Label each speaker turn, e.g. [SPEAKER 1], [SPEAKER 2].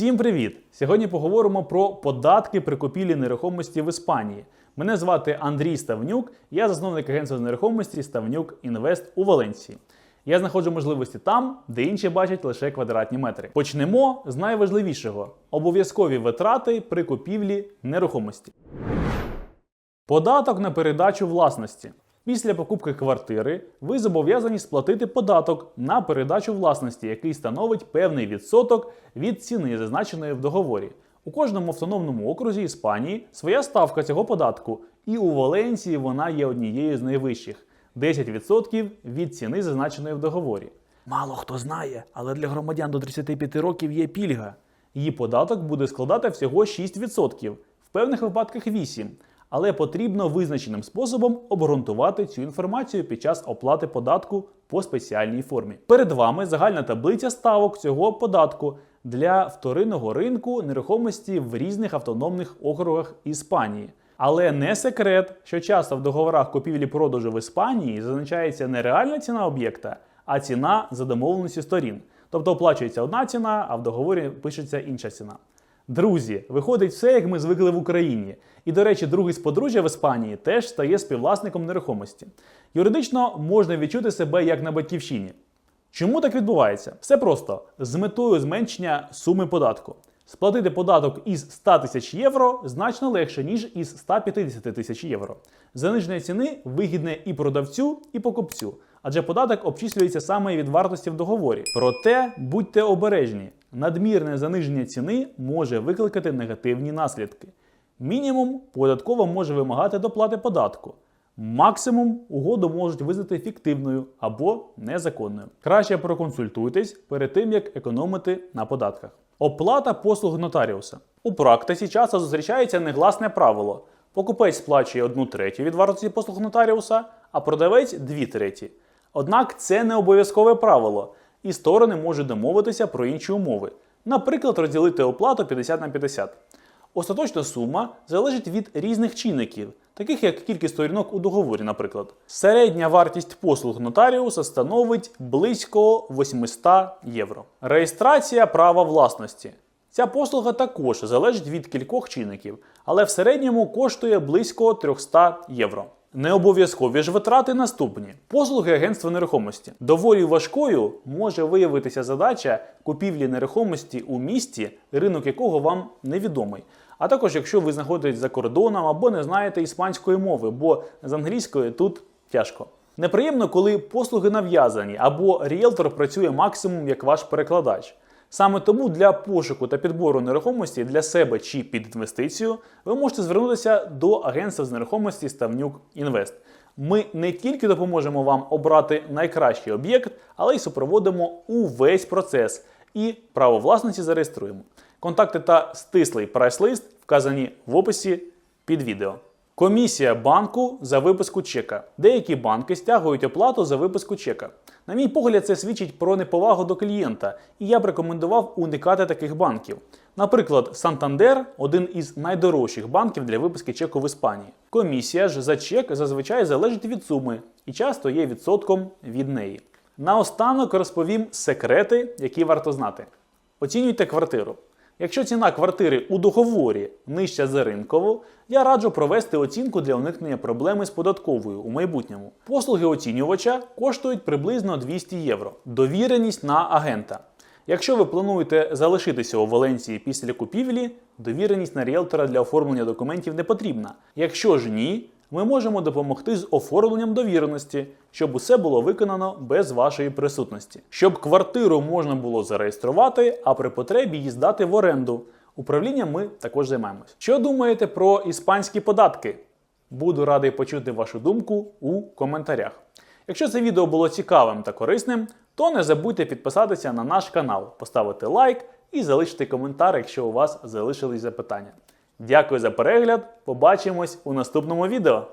[SPEAKER 1] Всім привіт! Сьогодні поговоримо про податки при купівлі нерухомості в Іспанії. Мене звати Андрій Ставнюк, я засновник агентства з нерухомості Ставнюк Інвест у Валенції. Я знаходжу можливості там, де інші бачать лише квадратні метри. Почнемо з найважливішого: обов'язкові витрати при купівлі нерухомості. Податок на передачу власності. Після покупки квартири ви зобов'язані сплатити податок на передачу власності, який становить певний відсоток від ціни, зазначеної в договорі. У кожному автономному окрузі Іспанії своя ставка цього податку, і у Валенції вона є однією з найвищих 10% від ціни, зазначеної в договорі. Мало хто знає, але для громадян до 35 років є пільга. Її податок буде складати всього 6%, в певних випадках 8%. Але потрібно визначеним способом обґрунтувати цю інформацію під час оплати податку по спеціальній формі. Перед вами загальна таблиця ставок цього податку для вторинного ринку нерухомості в різних автономних округах Іспанії. Але не секрет, що часто в договорах купівлі-продажу в Іспанії зазначається не реальна ціна об'єкта, а ціна за домовленості сторін. Тобто оплачується одна ціна, а в договорі пишеться інша ціна. Друзі, виходить все, як ми звикли в Україні. І, до речі, другий з подружжя в Іспанії теж стає співвласником нерухомості. Юридично можна відчути себе як на батьківщині. Чому так відбувається? Все просто з метою зменшення суми податку. Сплатити податок із 100 тисяч євро значно легше, ніж із 150 тисяч євро. Заниження ціни вигідне і продавцю, і покупцю, адже податок обчислюється саме від вартості в договорі. Проте будьте обережні, надмірне заниження ціни може викликати негативні наслідки. Мінімум податкова може вимагати доплати податку. Максимум угоду можуть визнати фіктивною або незаконною. Краще проконсультуйтесь перед тим, як економити на податках. Оплата послуг нотаріуса. У практиці часто зустрічається негласне правило: покупець сплачує одну третю від вартості послуг нотаріуса, а продавець дві треті. Однак це не обов'язкове правило, і сторони можуть домовитися про інші умови. Наприклад, розділити оплату 50 на 50. Остаточна сума залежить від різних чинників, таких як кількість сторінок у договорі, наприклад. Середня вартість послуг нотаріуса становить близько 800 євро. Реєстрація права власності. Ця послуга також залежить від кількох чинників, але в середньому коштує близько 300 євро. Необов'язкові ж витрати наступні: послуги агентства нерухомості. Доволі важкою може виявитися задача купівлі нерухомості у місті, ринок якого вам невідомий. А також якщо ви знаходитесь за кордоном або не знаєте іспанської мови, бо з англійською тут тяжко. Неприємно, коли послуги нав'язані або ріелтор працює максимум як ваш перекладач. Саме тому для пошуку та підбору нерухомості для себе чи під інвестицію ви можете звернутися до агентства з нерухомості Ставнюк Інвест. Ми не тільки допоможемо вам обрати найкращий об'єкт, але й супроводимо увесь процес і право власності зареєструємо. Контакти та стислий прайс-лист вказані в описі під відео. Комісія банку за виписку чека. Деякі банки стягують оплату за виписку чека. На мій погляд, це свідчить про неповагу до клієнта, і я б рекомендував уникати таких банків. Наприклад, Сантандер один із найдорожчих банків для виписки чеку в Іспанії. Комісія ж за чек зазвичай залежить від суми і часто є відсотком від неї. Наостанок розповім секрети, які варто знати. Оцінюйте квартиру. Якщо ціна квартири у договорі нижча за ринкову, я раджу провести оцінку для уникнення проблеми з податковою у майбутньому. Послуги оцінювача коштують приблизно 200 євро. Довіреність на агента. Якщо ви плануєте залишитися у Валенції після купівлі, довіреність на ріелтора для оформлення документів не потрібна. Якщо ж ні, ми можемо допомогти з оформленням довіреності, щоб усе було виконано без вашої присутності. Щоб квартиру можна було зареєструвати, а при потребі її здати в оренду. Управлінням ми також займаємось. Що думаєте про іспанські податки? Буду радий почути вашу думку у коментарях. Якщо це відео було цікавим та корисним, то не забудьте підписатися на наш канал, поставити лайк і залишити коментар, якщо у вас залишились запитання. Дякую за перегляд. Побачимось у наступному відео.